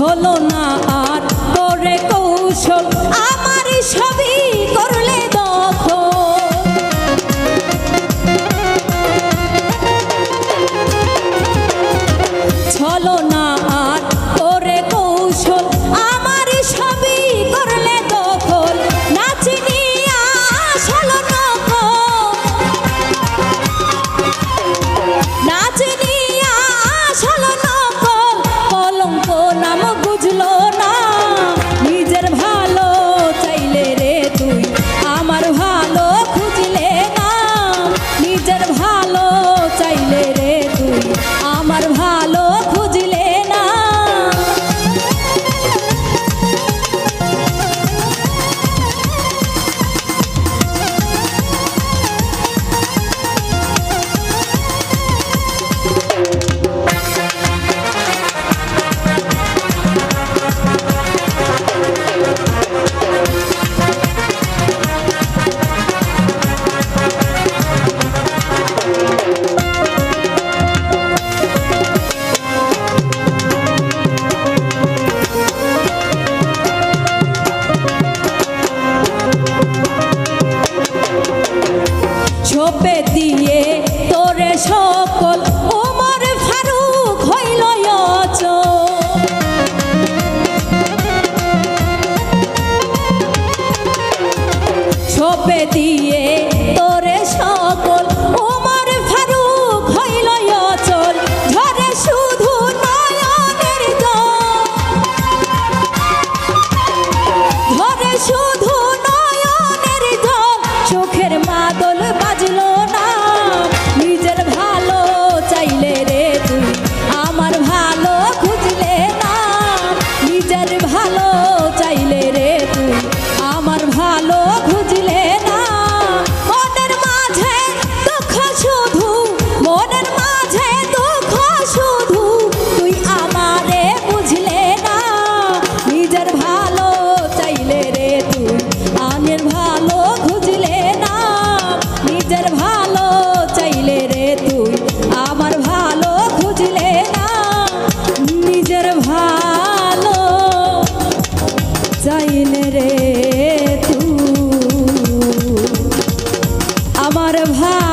ছলো না আর করে কৌশল আমার সবই করলে দিয়ে তোরে সকল ওমর ফারুক হইল ছোপে দিয়ে और भाई